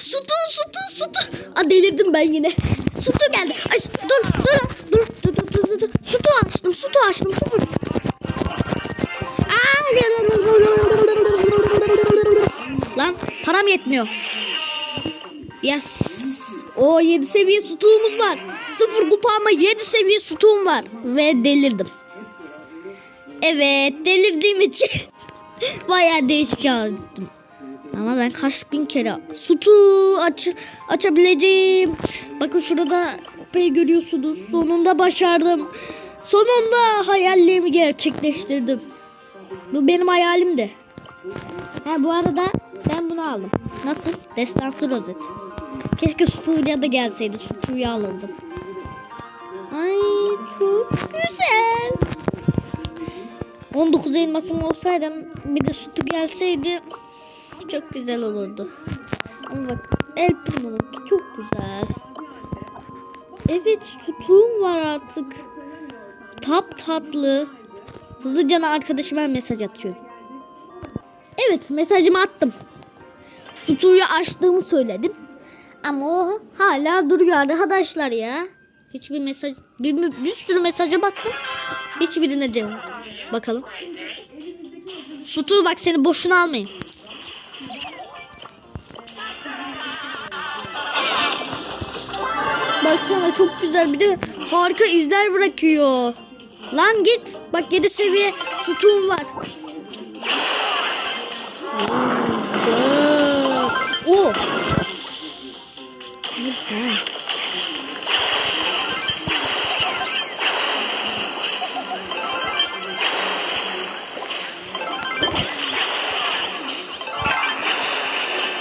Sütü sütü sütü. Aa delirdim ben yine. Sütü geldi. Ay dur dur dur dur dur dur dur. Sütü açtım sütü açtım sütü. Aa! Lan param yetmiyor. Yes. O 7 seviye sütuğumuz var. Sıfır kupa ama 7 seviye sütuğum var. Ve delirdim. Evet delirdiğim için bayağı değişik aldım. Ama ben kaç bin kere sütü aç, açabileceğim. Bakın şurada kupayı görüyorsunuz. Sonunda başardım. Sonunda hayallerimi gerçekleştirdim. Bu benim hayalimdi. Ha bu arada ben bunu aldım. Nasıl? Destansı rozet. Keşke Stu'ya da gelseydi. Stu'yu alırdım. Ay çok güzel. 19 elmasım olsaydı bir de sütü gelseydi çok güzel olurdu. Ama bak El Primo'nunki çok güzel. Evet sütüm var artık. Tap tatlı. Hızlıca arkadaşıma mesaj atıyorum. Evet mesajımı attım. Sütüyü açtığımı söyledim. Ama o hala duruyor arkadaşlar ya. Hiçbir mesaj bir, bir sürü mesaja baktım. Hiçbirine cevap. Bakalım. Sütü bak seni boşuna almayayım. Baksana çok güzel bir de harika izler bırakıyor. Lan git. Bak 7 seviye sütun var. Güzel.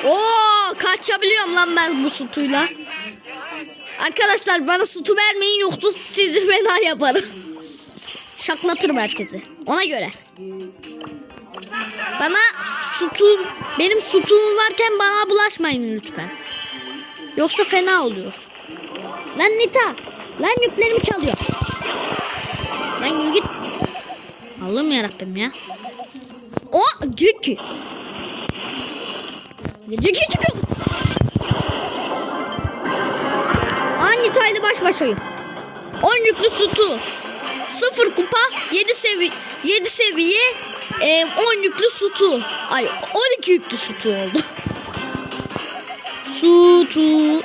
Oo kaçabiliyorum lan ben bu sütuyla. Arkadaşlar bana sütü vermeyin yoksa sizi fena yaparım. Şaklatırım herkesi. Ona göre. Bana sütun, benim sütun varken bana bulaşmayın lütfen. Yoksa fena oluyor. Lan Nita. Lan yüklerimi çalıyor. Lan git. Allah'ım yarabbim ya. O Ciki. Ciki çıkıyor. Tayda baş başayım? 10 yüklü sütü. 0 kupa 7 seviye 7 seviye e, 10 yüklü sütü. Ay 12 yüklü sütü oldu. Sütü.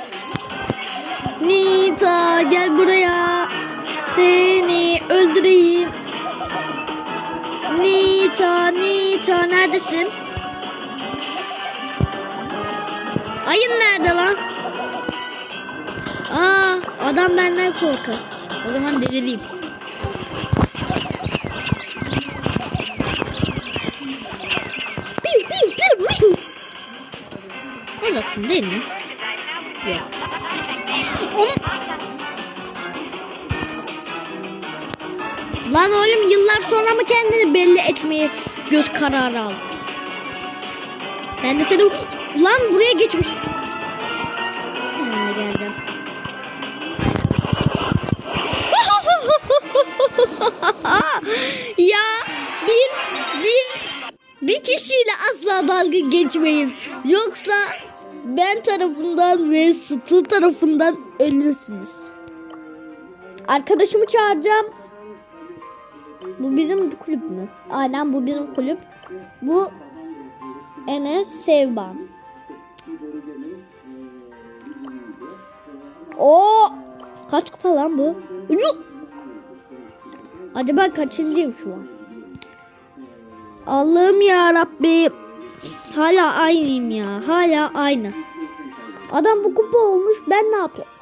Nita gel buraya. Seni öldüreyim. Nita, Nita neredesin? Ayın nerede lan? Adam benden korkar. O zaman delireyim. Piu, piu, piu, piu. Oradasın değil mi? Yok. Onu... Lan oğlum yıllar sonra mı kendini belli etmeye göz kararı aldın? Ben de seni... Lan buraya geçmiş. Asla dalga geçmeyin. Yoksa ben tarafından ve Stu tarafından ölürsünüz. Arkadaşımı çağıracağım. Bu bizim kulüp mü? Aynen bu bizim kulüp. Bu Enes Sevban. O kaç kupa lan bu? Yuh! Acaba kaçıncıyım şu an? Allah'ım ya Rabbi. Hala aynıyım ya. Hala aynı. Adam bu kupa olmuş. Ben ne yapıyorum?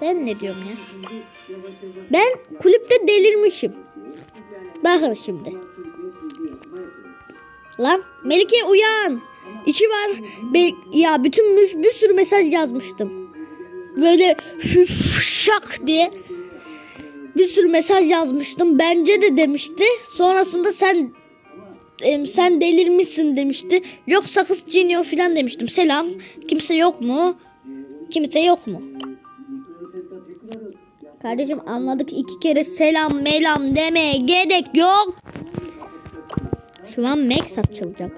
Ben ne diyorum ya? Ben kulüpte delirmişim. Bakın şimdi. Lan Melike uyan. İçi var. Be ya bütün bir, bir sürü mesaj yazmıştım. Böyle şak diye bir sürü mesaj yazmıştım. Bence de demişti. Sonrasında sen sen delirmişsin demişti. Yok sakız çiğniyor falan demiştim. Selam. Kimse yok mu? Kimse yok mu? Kardeşim anladık iki kere selam melam demeye gerek yok. Şu an Max açılacak.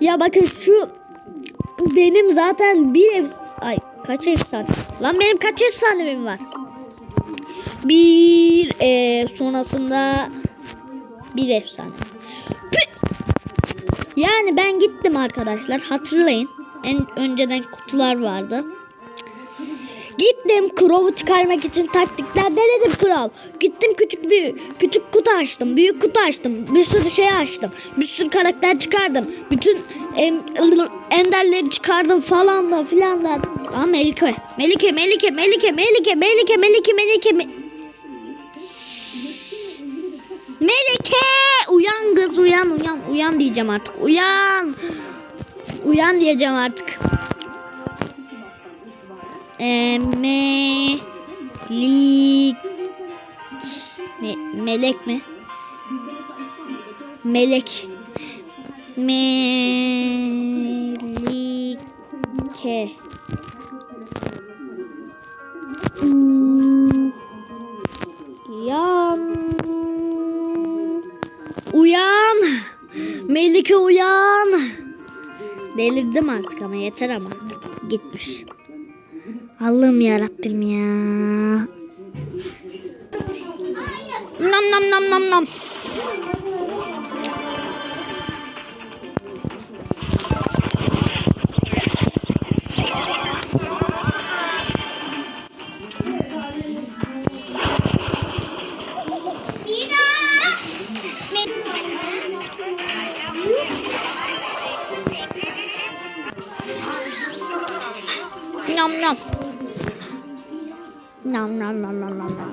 Ya bakın şu benim zaten bir ev... Ay kaç efsane? Lan benim kaç efsanemim var? Bir e, sonrasında bir efsane. Yani ben gittim arkadaşlar hatırlayın. En önceden kutular vardı. Gittim Crow'u çıkarmak için taktikler denedim Crow. Gittim küçük bir küçük kutu açtım. Büyük kutu açtım. Bir sürü şey açtım. Bir sürü karakter çıkardım. Bütün enderleri çıkardım falan da filan da. Aa Melike. Melike, Melike, Melike, Melike, Melike, Melike, Melike. Me- Melike! Uyan kız uyan uyan uyan diyeceğim artık. Uyan. Uyan diyeceğim artık. Emelik Me melek mi? Melek Melike Uyan Melike uyan Delirdim artık ama yeter ama gitmiş. Allah'ım ya Rabbim ya. Nam nam nam nam nam. Nam nam. Nam nam nam nam nam nam.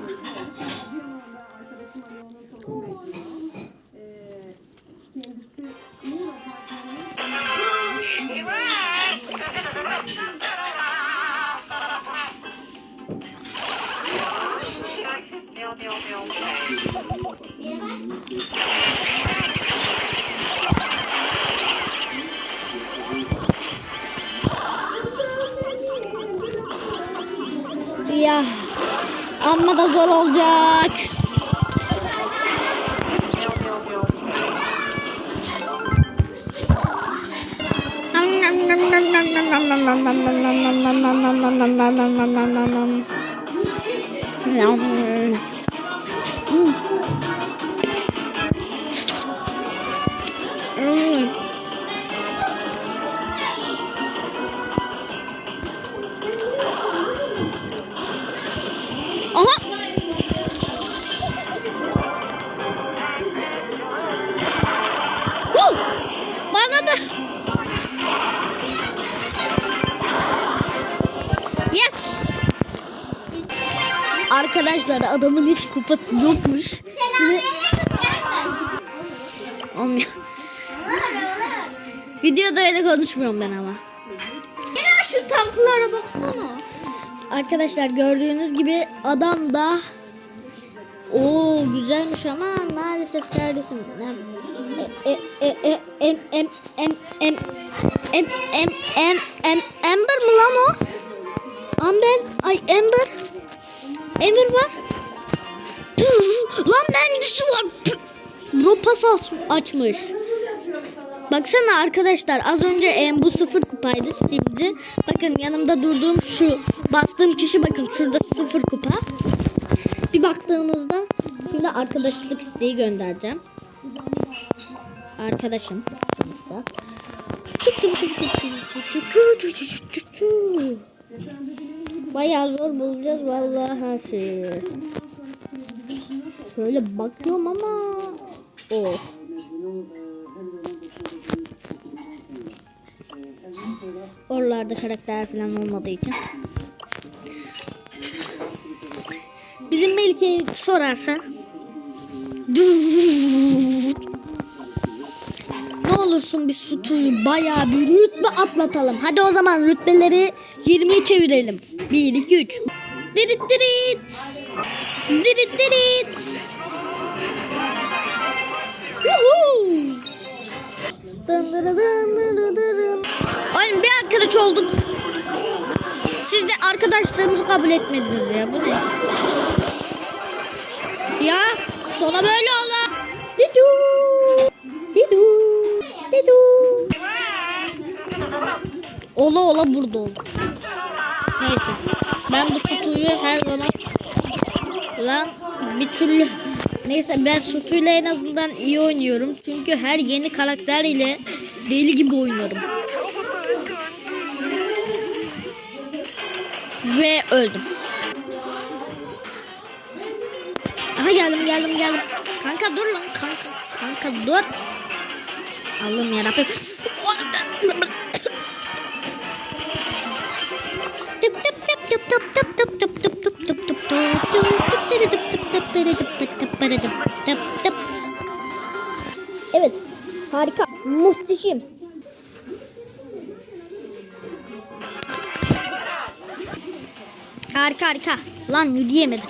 Ya amma da zor olacak. Aha. Arkadaşlar adamın hiç kupası yokmuş. Size... Olmuyor. Videoda öyle konuşmuyorum ben ama. Mira şu tanklara baksana. Arkadaşlar gördüğünüz gibi adam da o güzelmiş ama maalesef kardeşim e, e, e, e, em, em, em, em, em, em, em, em, Ember mı lan o? Amber, ay Ember. Ember var. Lan bendisi var. Ropas açmış. Baksana arkadaşlar az önce em, bu sıfır kupaydı şimdi. Bakın yanımda durduğum şu bastığım kişi bakın şurada sıfır kupa. Bir baktığınızda şimdi arkadaşlık isteği göndereceğim. Arkadaşım sonuçta. Bayağı zor bulacağız vallahi her şeyi. Şöyle bakıyorum ama oh. Oralarda karakter falan olmadığı için. Bizim Melike'yi sorarsa ne olursun bir sütunu bayağı bir rütbe atlatalım. Hadi o zaman rütbeleri 20'ye çevirelim. 1, 2, 3. Dirit dirit. Dirit dirit. Oğlum bir arkadaş olduk. Siz de arkadaşlarımızı kabul etmediniz ya. Bu ne? Ya sonra böyle oldu. Didu. Didu. Didu. Ola ola burada oldu. Neyse. Ben bu kutuyu her zaman lan bir türlü Neyse ben Sutu'yla en azından iyi oynuyorum. Çünkü her yeni karakter ile deli gibi oynuyorum. Ve öldüm. Aha geldim geldim geldim. Kanka dur lan kanka. Kanka dur. Allah'ım yarabbim. Tıp tıp tıp tıp tıp tıp tıp tıp tıp Evet harika muhteşem. Harika harika. Lan yürüyemedim.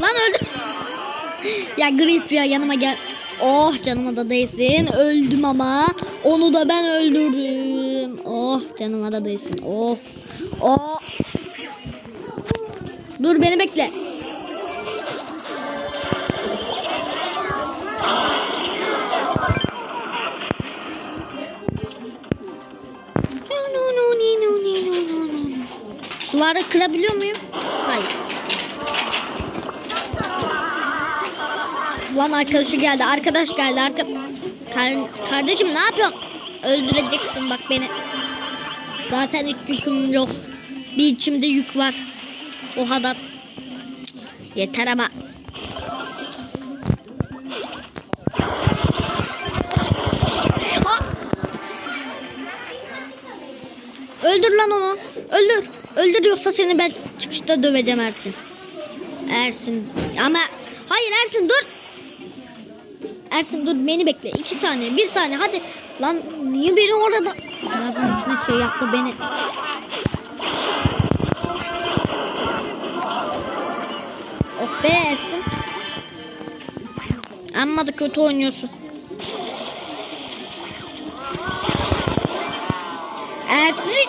Lan öldüm. Ya Grip ya yanıma gel Oh canıma da değsin. Öldüm ama. Onu da ben öldürdüm. Oh canıma da değsin. Oh. Oh. Dur beni bekle. Duvarı kırabiliyor muyum? Lan arkadaşı geldi. Arkadaş geldi. Arka... Kar- kardeşim ne yapıyorsun? Öldüreceksin bak beni. Zaten hiç yüküm yok. Bir içimde yük var. O kadar. Yeter ama. Öldür lan onu. Öldür. Öldür yoksa seni ben çıkışta döveceğim Ersin. Ersin. Ama hayır Ersin dur. Ersin dur beni bekle. İki saniye, bir saniye hadi. Lan niye beni orada? Birazdan içine şey yaptı beni. Oh be Ersin. Amma da kötü oynuyorsun. Ersin.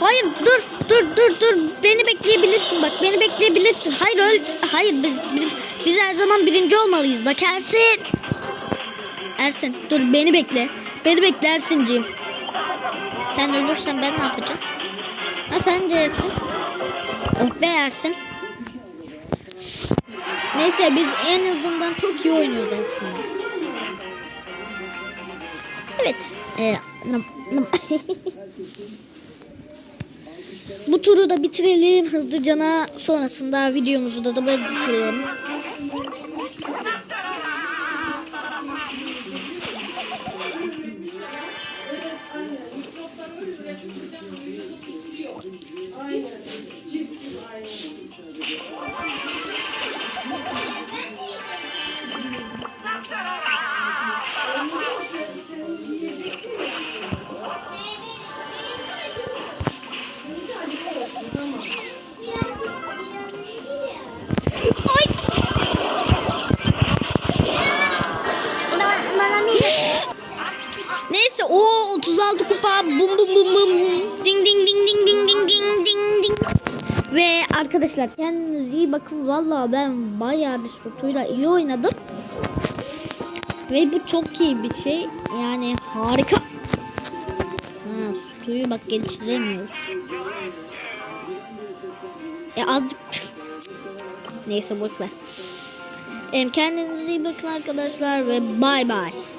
Hayır dur dur dur dur beni bekleyebilirsin bak beni bekleyebilirsin. Hayır öl hayır biz, biz, biz her zaman birinci olmalıyız bak Ersin. Ersin dur beni bekle. Beni bekle Ersin'ciğim. Sen ölürsen ben ne yapacağım? Ha sen de Ersin. Oh be Ersin. Neyse biz en azından çok iyi oynuyoruz Ersin. Evet. Ee, Bu turu da bitirelim hızlıcana. Sonrasında videomuzu da da bitirelim. Neyse o 36 kupa bum bum bum arkadaşlar kendinize iyi bakın. Valla ben bayağı bir sotuyla iyi oynadım. Ve bu çok iyi bir şey. Yani harika. Ha sotuyu bak geliştiremiyoruz. E azıcık neyse boş ver. Kendinize iyi bakın arkadaşlar ve bay bay